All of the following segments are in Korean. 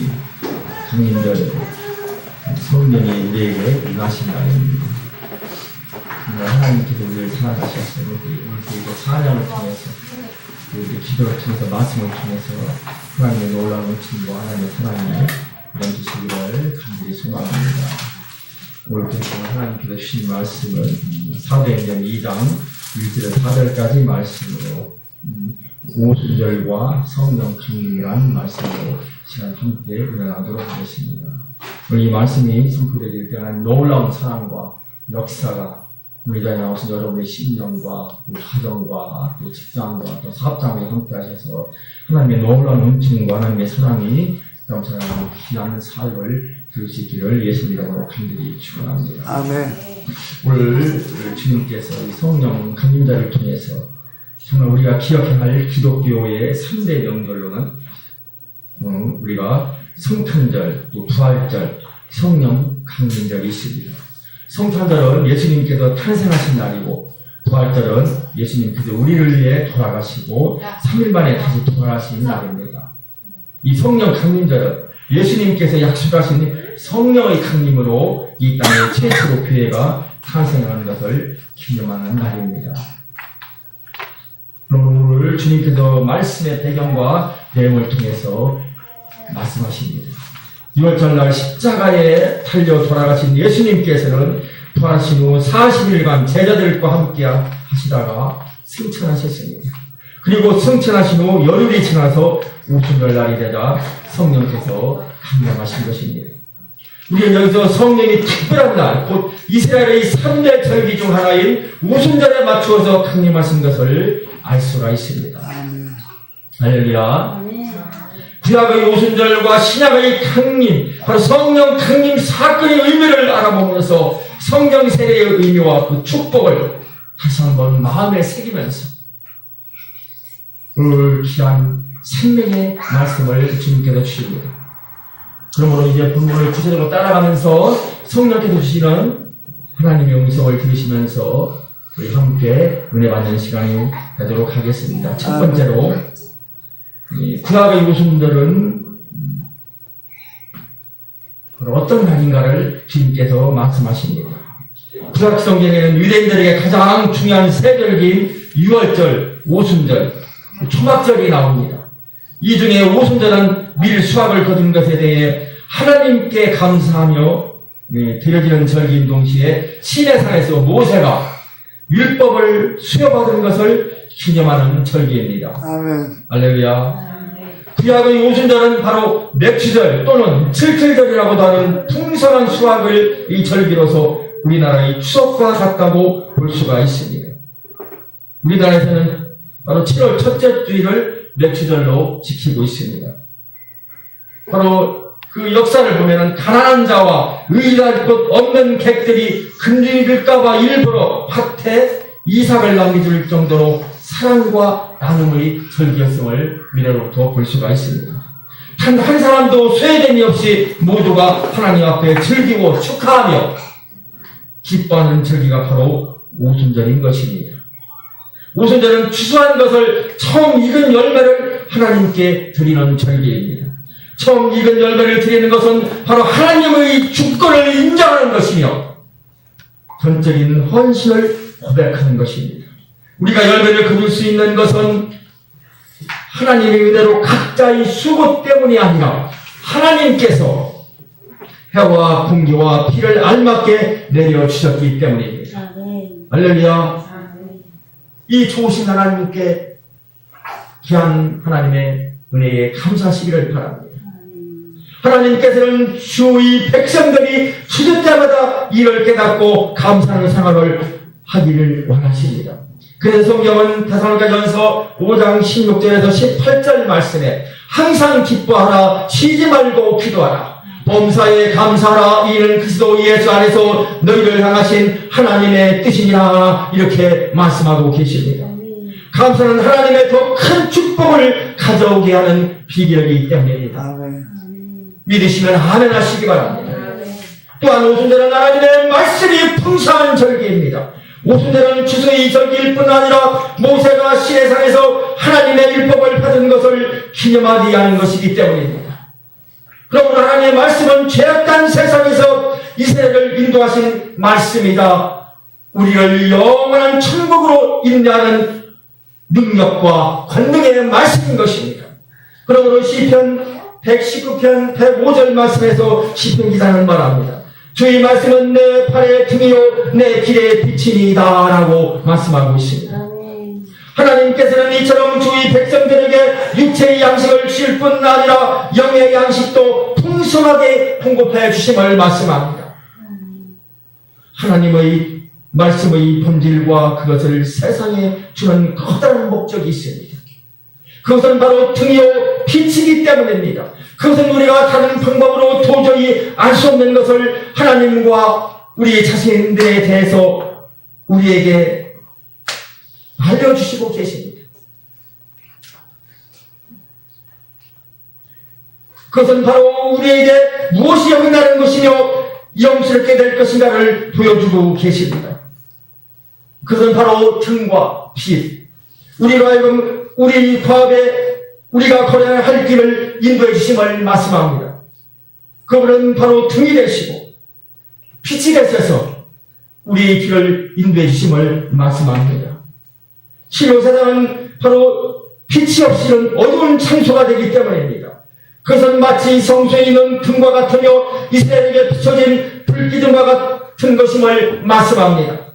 이 강림절 성령이 우리에게 임하신 날입니다. 하나님께서 우리를 사랑하셨어요. 우리 오늘 그리고 찬양을 통해서 우리 기도를 통해서 말씀을 통해서 하나님의 놀라운 친구 하나님의 사랑이 넘치시기를 간절히 소망합니다. 오늘 그래서 하나님께서 주신 말씀은 사도행전 2장 1절에서 4절까지 말씀으로 음, 오순절과 성령 강림이라는 말씀으로 시간 함께 일어나도록 하겠습니다. 오늘 이 말씀이 선포되길 때는 놀라운 사랑과 역사가 우리 자에 나오신 여러분의 심령과 또 가정과 또 직장과 또 사업장에 함께 하셔서 하나님의 놀라운 은총과 하나님의 사랑이 넘쳐나는 귀한 삶을 들을 수 있기를 예수님으로 간절히 축원합니다. 아멘. 오늘 주님께서 이 성령 강림자를 통해서 정말 우리가 기억해야 할 기독교의 3대 명절로는 어, 우리가 성탄절, 또 부활절, 성령 강림절이 있습니다. 성탄절은 예수님께서 탄생하신 날이고 부활절은 예수님께서 우리를 위해 돌아가시고 3일 만에 다시 돌아가신 날입니다. 이 성령 강림절은 예수님께서 약속하신 성령의 강림으로 이 땅에 최초로 교회가 탄생하는 것을 기념하는 날입니다. 그럼 오늘 주님께서 말씀의 배경과 내용을 통해서 말씀하십니다. 6월절 날 십자가에 달려 돌아가신 예수님께서는 부활하신 후 40일간 제자들과 함께 하시다가 승천하셨습니다. 그리고 승천하신 후 열흘이 지나서 오순절 날이 되자 성령께서 강림하신 것입니다. 우리는 여기서 성령이 특별한 날, 곧 이스라엘의 3대 절기 중 하나인 오순절에 맞추어서 강림하신 것을 알 수가 있습니다. 할렐루야. 구약의 오순절과 신약의 강림, 바로 성령 강림 사건의 의미를 알아보면서 성경 세례의 의미와 그 축복을 다시 한번 마음에 새기면서 오늘 귀한 생명의 말씀을 주님께서 주십니다. 그러므로 이제 본문을 구체적으로 따라가면서 성령께서 주시는 하나님의 음성을 들으시면서 우리 함께 은혜 받는 시간이 되도록 하겠습니다. 첫 번째로 이 구약의 요순들은 어떤 날인가를 주님께서 말씀하십니다. 구약 성경에는 유대인들에게 가장 중요한 세절기인 6월절, 오순절, 초막절이 나옵니다. 이 중에 오순절은 밀 수확을 거둔 것에 대해 하나님께 감사하며 예, 드려지는 절기인 동시에 시내산에서 모세가 율법을 수여받은 것을 기념하는 절기입니다. 아멘. 할렐루야. 구약의 오순절은 바로 맥주절 또는 칠칠절이라고도 하는 풍성한 수확을 이 절기로서 우리나라의 추석과 같다고 볼 수가 있습니다. 우리나라에서는 바로 7월 첫째 주일을 맥주절로 지키고 있습니다. 바로 그 역사를 보면은 가난한 자와 의리할 것 없는 객들이 근질릴까봐 일부러 밭에 이삭을 남겨줄 정도로 사랑과 나눔의 절기였음을 미래로부터 볼 수가 있습니다. 단한 사람도 소외됨이 없이 모두가 하나님 앞에 즐기고 축하하며 기뻐하는 절기가 바로 오순절인 것입니다. 오순절은 추수한 것을 처음 익은 열매를 하나님께 드리는 절기입니다. 처음 익은 열매를 드리는 것은 바로 하나님의 주권을 인정하는 것이며 전적인 헌신을 고백하는 것입니다. 우리가 열매를 거둘 수 있는 것은 하나님의 은혜로 각자의 수고 때문이 아니라 하나님께서 해와 공기와 피를 알맞게 내려주셨기 때문입니다. 아멘. 이 좋으신 하나님께 귀한 하나님의 은혜에 감사하시기를 바랍니다. 하나님께서는 주의 백성들이 주전 때마다 이를 깨닫고 감사하는 생활을 하기를 원하십니다. 그래서 성경은 대사로가전서 5장 16절에서 18절 말씀에 항상 기뻐하라 쉬지 말고 기도하라 범사에 감사하라 이는 그리스도 예수 안에서 너희를 향하신 하나님의 뜻이니라 이렇게 말씀하고 계십니다. 감사는 하나님의 더 큰 축복을 가져오게 하는 비결이기 때문입니다. 믿으시면 아멘 하시기 바랍니다. 또한 오순절은 하나님의 말씀이 풍성한 절기입니다. 오순절은 추수의 절기일 뿐 아니라 모세가 시내산에서 하나님의 율법을 받은 것을 기념하기 위한 것이기 때문입니다. 그럼 하나님의 말씀은 죄악된 세상에서 이스라엘을 인도하신 말씀이다. 우리를 영원한 천국으로 인도하는 능력과 권능의 말씀인 것입니다. 그러므로 시편 119편 105절 말씀에서 시편 기자는 말합니다. 주의 말씀은 내 팔의 등이요 내 길의 빛이니이다 라고 말씀하고 있습니다. 하나님께서는 이처럼 주의 백성들에게 육체의 양식을 주실 뿐 아니라 영의 양식도 풍성하게 공급해 주심을 말씀합니다. 하나님의 말씀의 본질과 그것을 세상에 주는 커다란 목적이 있습니다. 그것은 바로 등이요 빛이기 때문입니다. 그것은 우리가 다른 방법으로 도저히 알 수 없는 것을 하나님과 우리 자신들에 대해서 우리에게 알려주시고 계십니다. 그것은 바로 우리에게 무엇이 영원하는 것이며 영스럽게 될 것인가를 보여주고 계십니다. 그것은 바로 등과 빛. 우리로 하여금 우리 과업에 우리가 걸어야 할 길을 인도해 주심을 말씀합니다. 그분은 바로 등이 되시고 빛이 되셔서 우리의 길을 인도해 주심을 말씀합니다. 실로 세상은 바로 빛이 없이는 어두운 창소가 되기 때문입니다. 그것은 마치 성소에 있는 등과 같으며 이스라엘에게 비춰진 불기둥과 같은 것임을 말씀합니다.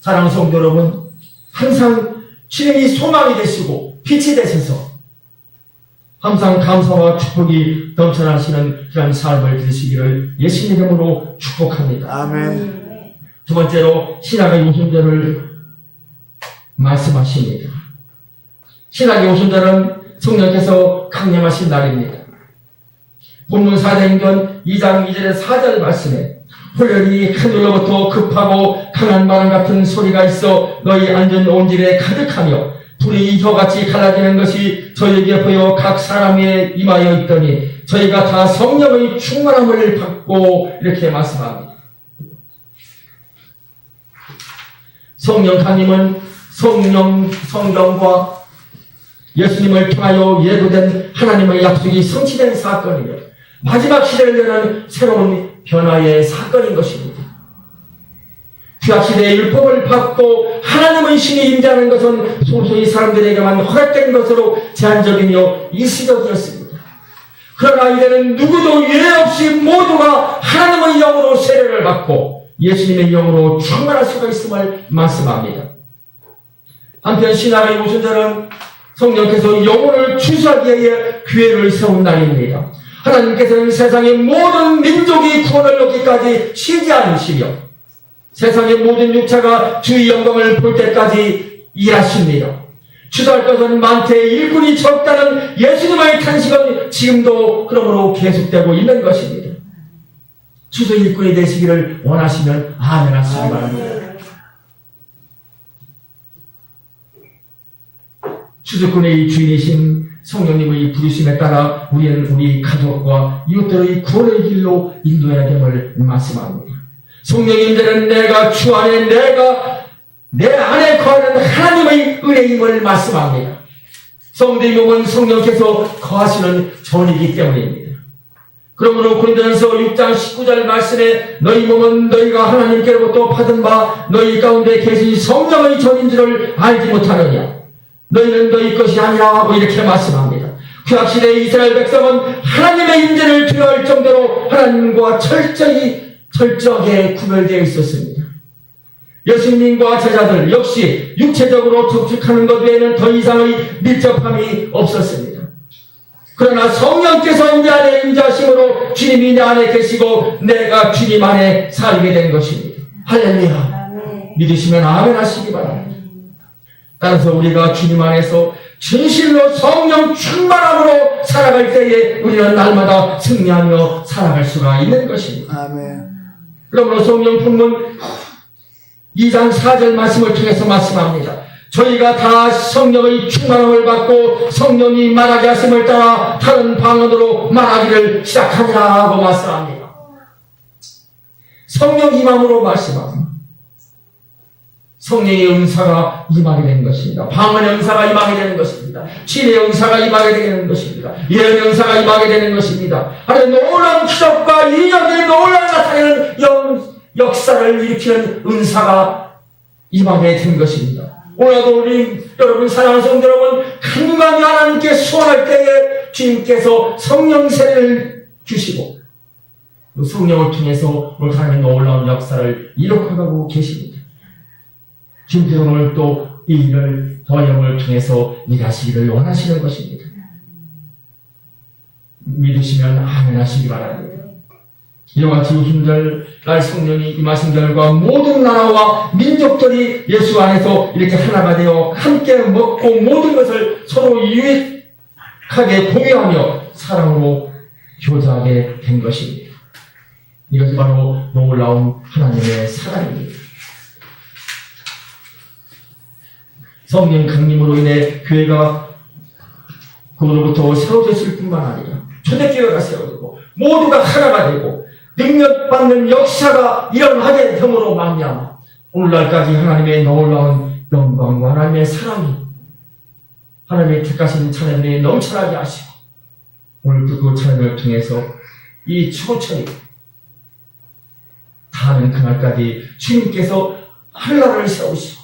사랑하는 성도 여러분, 항상 주님이 소망이 되시고 빛이 되셔서 항상 감사와 축복이 넘쳐나시는 그런 삶을 되시기를 예수님 이름으로 축복합니다. 아멘. 두 번째로 신학의 우선자를 말씀하십니다. 신학의 우선자는 성령께서 강림하신 날입니다. 본문 사도행전 2장 2절의 4절 말씀에 홀렬이 하늘로부터 급하고 강한 바람 같은 소리가 있어 너희 앉은 온질에 가득하며 불이 혀같이 갈라지는 것이 저에게 보여 각 사람에 임하여 있더니 저희가 다 성령의 충만함을 받고 이렇게 말씀합니다. 성령 강림은 성령 성경과 예수님을 통하여 예고된 하나님의 약속이 성취된 사건이며 마지막 시대를 여는 새로운 변화의 사건인 것입니다. 구약시대의 율법을 받고 하나님의 신이 임재하는 것은 소소히 사람들에게만 허락된 것으로 제한적이며 일시적이었습니다. 그러나 이제는 누구도 예외 없이 모두가 하나님의 영으로 세례를 받고 예수님의 영으로 충만할 수가 있음을 말씀합니다. 한편 신학의 우선자는 성령께서 영혼을 추수하기 위해 교회를 세운 날입니다. 하나님께서는 세상의 모든 민족이 구원을 얻기까지 쉬지 않으시며 세상의 모든 육체가 주의 영광을 볼 때까지 일하십니다. 추수할 것은 많되 일꾼이 적다는 예수님의 탄식은 지금도 그러므로 계속되고 있는 것입니다. 추수 일꾼이 되시기를 원하시면 아멘 하시기 바랍니다. 추수꾼의 주인이신 성령님의 부르심에 따라 우리는 우리 가족과 이웃들의 구원의 길로 인도해야 됨을 말씀합니다. 성령님들은 내가 주 안에 내가 내 안에 거하는 하나님의 은혜임을 말씀합니다. 성도의 몸은 성령께서 거하시는 전이기 때문입니다. 그러므로 고린도전서 6장 19절 말씀에 너희 몸은 너희가 하나님께로부터 받은 바 너희 가운데 계신 성령의 전인 줄을 알지 못하느냐 너희는 너희 것이 아니라 하고 이렇게 말씀합니다. 구약시대의 이스라엘 백성은 하나님의 임재를 두려워할 정도로 하나님과 철저히 철저하게 구별되어 있었습니다. 예수님과 제자들 역시 육체적으로 접촉하는 것 외에는 더 이상의 밀접함이 없었습니다. 그러나 성령께서 우리 안에 임자심으로 주님이 내 안에 계시고 내가 주님 안에 살게 된 것입니다. 할렐루야. 믿으시면 아멘 하시기 바랍니다. 따라서 우리가 주님 안에서 진실로 성령 충만함으로 살아갈 때에 우리는 날마다 승리하며 살아갈 수가 있는 것입니다. 아멘. 그러므로 성령 본문 2장 4절 말씀을 통해서 말씀합니다. 저희가 다 성령의 충만함을 받고 성령이 말하게 하심을 따라 다른 방언으로 말하기를 시작하리라 하고 말씀합니다. 성령 임함으로 말씀합니다. 성령의 은사가 임하게 되는 것입니다. 방언의 은사가 임하게 되는 것입니다. 치의 은사가 임하게 되는 것입니다. 예언의 은사가 임하게 되는 것입니다. 하나님 놀라운 기적과 인연의 놀라운 나타내는 영- 역사를 일으키는 은사가 임하게 된 것입니다. 오늘도 우리 여러분 사랑하는 성도 여러분 간간히 하나님께 소원할 때에 주님께서 성령 세례를 주시고 그 성령을 통해서 오늘 하나님 놀라운 역사를 이룩하고 계십니다. 오늘 또이 일을 번영을 통해서 일하시기를 원하시는 것입니다. 믿으시면 아멘 하시기 바랍니다. 이와 같이 힘들 날 성령이 임하신 결과 모든 나라와 민족들이 예수 안에서 이렇게 하나가 되어 함께 먹고 모든 것을 서로 유익하게 공유하며 사랑으로 교제하게 된 것입니다. 이것이 바로 놀라운 하나님의 사랑입니다. 성령 강림으로 인해 교회가 그로부터 세워졌을 뿐만 아니라 초대교회가 세워지고 모두가 하나가 되고 능력받는 역사가 일어나게 됨으로 말미암아 오늘날까지 하나님의 놀라운 영광과 하나님의 사랑이 하나님의 택하신 찬양에 넘쳐나게 하시고 오늘도 그 찬양을 통해서 이 추고천이 다는 그날까지 주님께서 하늘나라를 세우시고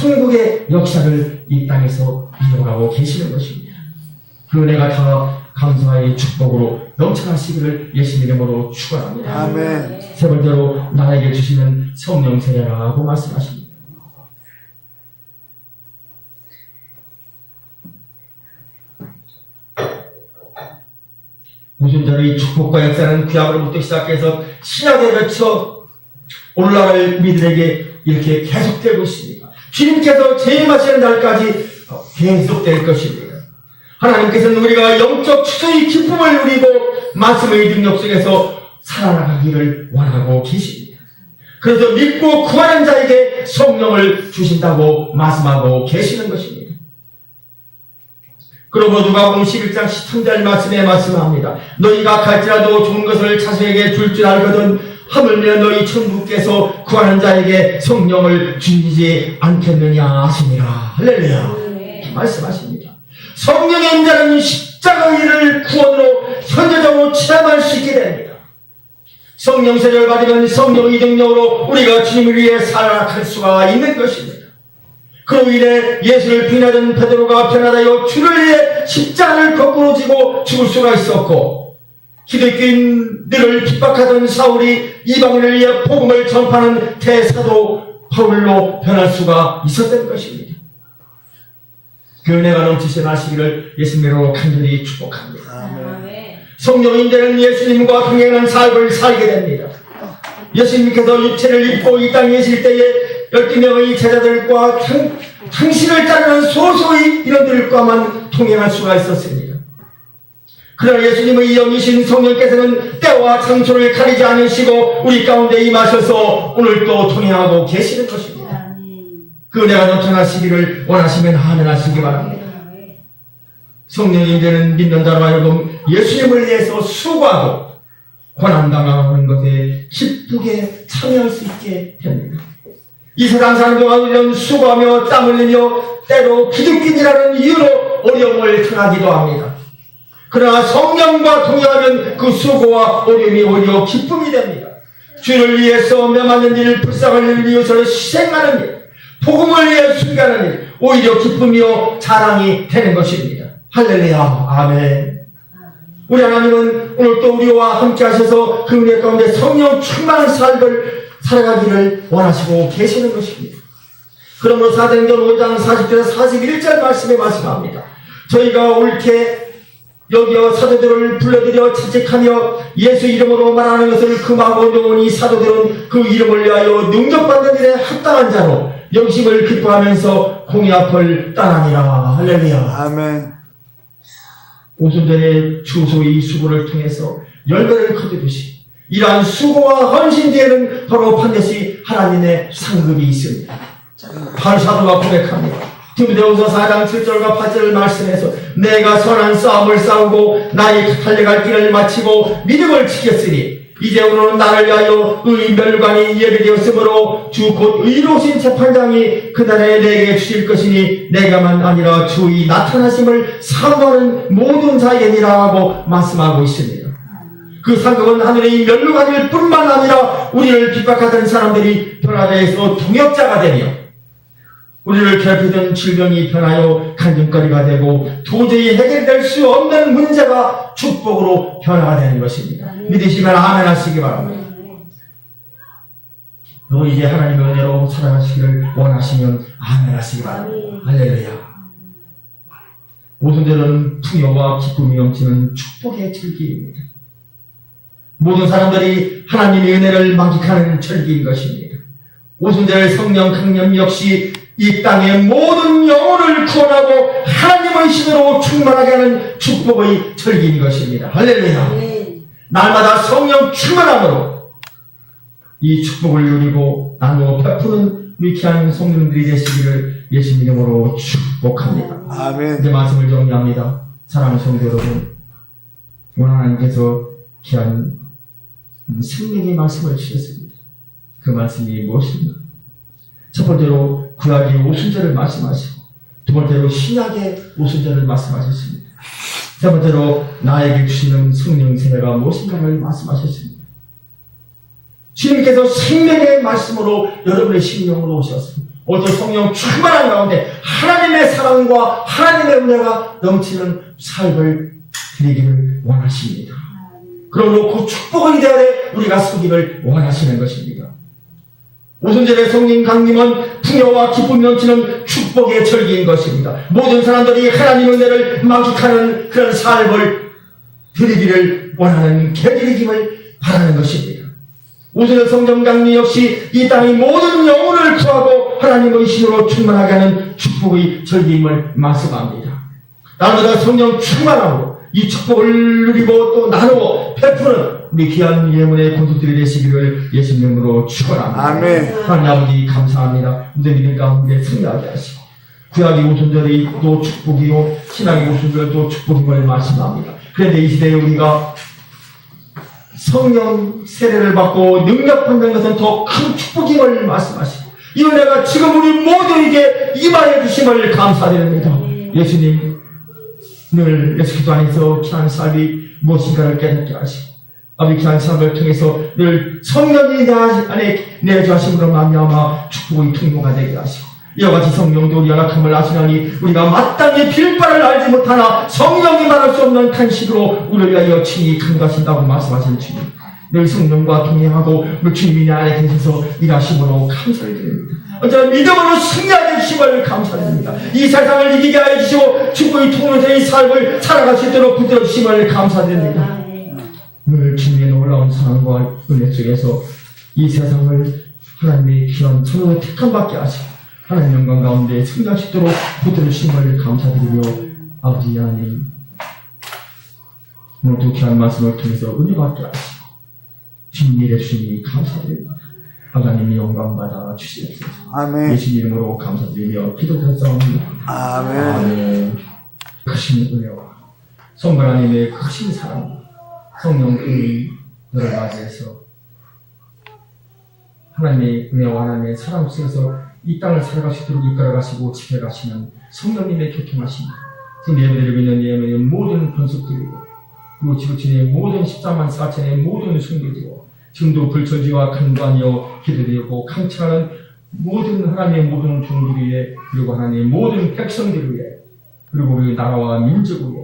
천국의 역사를 이 땅에서 이어가고 계시는 것입니다. 그 은혜가 다 감사의 축복으로 넘쳐나시기를 예수님 이름으로 축원합니다. 아멘. 세 번째로 나에게 주시는 성령 세례라고 말씀하십니다. 무슨 전의 축복과 역사는 구약으로부터 시작해서 신약에 거쳐 오늘날 우리들에게 이렇게 계속되고 있습니다. 주님께서 재임하시는 날까지 계속될 것입니다. 하나님께서는 우리가 영적 추수의 기쁨을 누리고 말씀의 능력 속에서 살아나가기를 원하고 계십니다. 그래서 믿고 구하는 자에게 성령을 주신다고 말씀하고 계시는 것입니다. 그러므로 누가복음 11장 13절 말씀에 말씀합니다. 너희가 갈지라도 좋은 것을 자손에게 줄 줄 알거든 하물며 너희 천부께서 구하는 자에게 성령을 주지 않겠느냐 하시니라. 할렐루야. 말씀하십니다. 성령의 임자는 십자가 일을 구원으로 현재적으로 체험할 수 있게 됩니다. 성령 세례를 받으면 성령의 능력으로 우리가 주님을 위해 살아갈 수가 있는 것입니다. 그로 인해 예수를 비나던 베드로가 변하다여 주를 위해 십자가를 거꾸로 지고 죽을 수가 있었고 기독교인들을 핍박하던 사울이 이방인을 위해 복음을 전파하는 대사도 바울로 변할 수가 있었던 것입니다. 그 은혜가 넘치신 하시기를 예수님으로 간절히 축복합니다. 성령인들은 예수님과 동행한 삶을 살게 됩니다. 예수님께서 육체를 입고 이 땅에 계실 때에 12명의 제자들과 당, 당신을 따르는 소소의 인원들과만 동행할 수가 있었습니다. 그러나 예수님의 영이신 성령께서는 때와 장소를 가리지 않으시고 우리 가운데 임하셔서 오늘도 동행하고 계시는 것입니다. 그 은혜가 넘쳐나시기를 원하시면 하늘하시기 바랍니다. 성령님들은 믿는 자로 하여금 예수님을 위해서 수고하고 고난당하는 것에 기쁘게 참여할 수 있게 됩니다. 이 세상 사는 동안 우리는 수고하며 땀 흘리며 때로 기득권이라는 이유로 어려움을 당하기도 합니다. 그러나 성령과 동행하면 그 수고와 어려움이 오히려 기쁨이 됩니다. 주를 위해서 매맞는 일, 불쌍한 일 위해서 희생하는 일, 복음을 위해 순가하는 일, 오히려 기쁨이요 자랑이 되는 것입니다. 할렐루야, 아멘. 우리 하나님은 오늘 또 우리와 함께 하셔서 그 은혜 가운데 성령 충만한 삶을 살아가기를 원하시고 계시는 것입니다. 그러므로 사도행전 5장 40절에서 41절 말씀에 말씀합니다. 저희가 옳게 여기어 사도들을 불러들여 채찍하며 예수 이름으로 말하는 것을 금하고 명하니 사도들은 그 이름을 위하여 능력받는 일에 합당한 자로 영심을 기뻐하면서 공의 앞을 떠나니라. 할렐루야. 아멘. 오순절의 추수의 수고를 통해서 열매를 거두듯이 이러한 수고와 헌신 뒤에는 바로 반드시 하나님의 상급이 있습니다. 바로 사도가 고백합니다. 디모데후서 4장 7절과 8절을 말씀해서 내가 선한 싸움을 싸우고 나의 달려갈 길을 마치고 믿음을 지켰으니 이제로는 나를 위하여 의 멸관이 예배되었으므로 주 곧 의로우신 재판장이 그날에 내게 주실 것이니 내가만 아니라 주의 나타나심을 사모하는 모든 자에게니라 하고 말씀하고 있습니다. 그 상급은 하늘의 멸류관일 뿐만 아니라 우리를 핍박하던 사람들이 변화되어서 동역자가 되며 우리를 괴롭히던 질병이 변하여 간증거리가 되고 도저히 해결될 수 없는 문제가 축복으로 변화가 되는 것입니다. 믿으시면 아멘 하시기 바랍니다. 너 이제 하나님의 은혜로 살아가시기를 원하시면 아멘 하시기 바랍니다. 할렐루야. 오순절은 풍요와 기쁨이 넘치는 축복의 절기입니다. 모든 사람들이 하나님의 은혜를 만끽하는 절기인 것입니다. 오순절 성령 강림 역시 이 땅의 모든 영혼을 구원하고 하나님의 신으로 충만하게 하는 축복의 절기인 것입니다. 할렐루야. 아멘. 날마다 성령 충만함으로 이 축복을 누리고 나누어 베푸는 위키한 성령들이 되시기를 예수님 이름으로 축복합니다. 아멘. 이제 말씀을 정리합니다. 사랑하는 성도 여러분, 오늘 하나님께서 귀한 생명의 말씀을 주셨습니다. 그 말씀이 무엇입니까? 첫 번째로 구약의 오순절을 말씀하시고 두 번째로 신약의 오순절을 말씀하셨습니다. 세 번째로 나에게 주시는 성령 세례가 무엇인가를 말씀하셨습니다. 주님께서 생명의 말씀으로 여러분의 심령으로 오셨습니다. 오늘 성령 충만한 가운데 하나님의 사랑과 하나님의 은혜가 넘치는 삶을 드리기를 원하십니다. 그러므로 그 축복의 자리에 우리가 서기를 원하시는 것입니다. 오순절의 성령 강림은 풍요와 기쁨이 넘치는 축복의 절기인 것입니다. 모든 사람들이 하나님의 은혜를 만끽하는 그런 삶을 드리기를 원하는 계기이김을 바라는 것입니다. 오순절 성령 강림 역시 이 땅의 모든 영혼을 구하고 하나님의 신으로 충만하게 하는 축복의 절기임을 말씀합니다. 날마다 성령 충만하고 이 축복을 누리고 또 나누어 베푸는 우리 귀한 예문의 공동들이 되시기를 예수님으로 축원합니다. 아멘. 하나님 아버지 감사합니다. 우리 믿음 가운데 승리하게 하시고 구약의 오순절이 또 축복이요 신약의 오순절도 축복임을 말씀합니다. 그런데 이 시대에 우리가 성령 세례를 받고 능력 받는 것은 더 큰 축복임을 말씀하시고 이 은혜가 지금 우리 모두에게 임하여 주심을 감사드립니다. 예수님 늘 예수 기도 안에서 귀한 삶이 무엇인가를 깨닫게 하시고 아버지 삶을 통해서 늘 성령이 내 안에 내주하심으로 말미암아 축복의 통로가 되게 하시고 이와 같이 성령도 우리 연약함을 아시나니 우리가 마땅히 빌 바를 알지 못하나 성령이 말할 수 없는 탄식으로 우리를 위하여 친히 간과하신다고 말씀하신 주님 늘 성령과 동행하고 우리 주님이 내 안에 계셔서 일하심으로 감사를 드립니다. 언제나 믿음으로 승리하게 주심을 감사드립니다. 이 세상을 이기게 하여 주시고 축복의 통로에서의 삶을 살아갈 수 있도록 붙들어 주심을 감사드립니다 늘 주님의 놀라운 사랑과 은혜 속에서 이 세상을 하나님의 귀한 천으로 택함 받게 하시고 하나님 영광 가운데 승리하시도록 붙들으심을 감사드리며 아버지 하나님 오늘도 귀한 말씀을 통해서 은혜 받게 하시고 주님 일해 주시니 감사드립니다 하나님이 영광 받아 주시옵소서 아멘. 예수님 이름으로 감사드리며 기도드렸사옵니다 아멘. 아멘. 크신 은혜와 성부 하나님의 크신 사랑, 성령의 너를 맞이해서 하나님의 은혜와 하나님의 사랑 속에서 이 땅을 살아가시도록 이끌어가시고 지켜가시는 성령님의 교통하심, 지금 예배드리고 있는 예배의 모든 권속들이고 그리고 지구촌의 모든 14만 4천의 모든 순교지고 지금도 불처지와 간관이여 기도드리고 강창하는 모든 하나님의 모든 종들을 위해 그리고 하나님의 모든 백성들을 위해 그리고 우리 나라와 민족을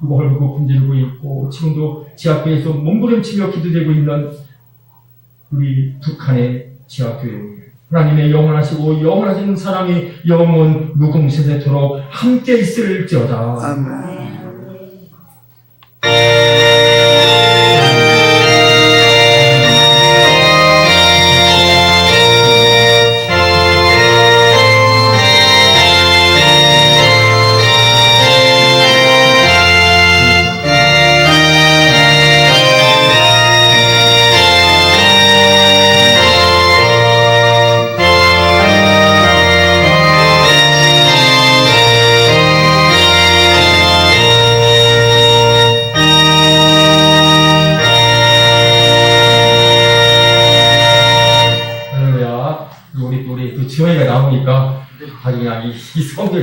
헐고 굶주리고 있고 지금도 지하교에서 몸부림치며 기도되고 있는 우리 북한의 지하교회 하나님의 영원하시고 영원하신 사랑이 영원 무궁세세토록 함께 있을지어다 아멘.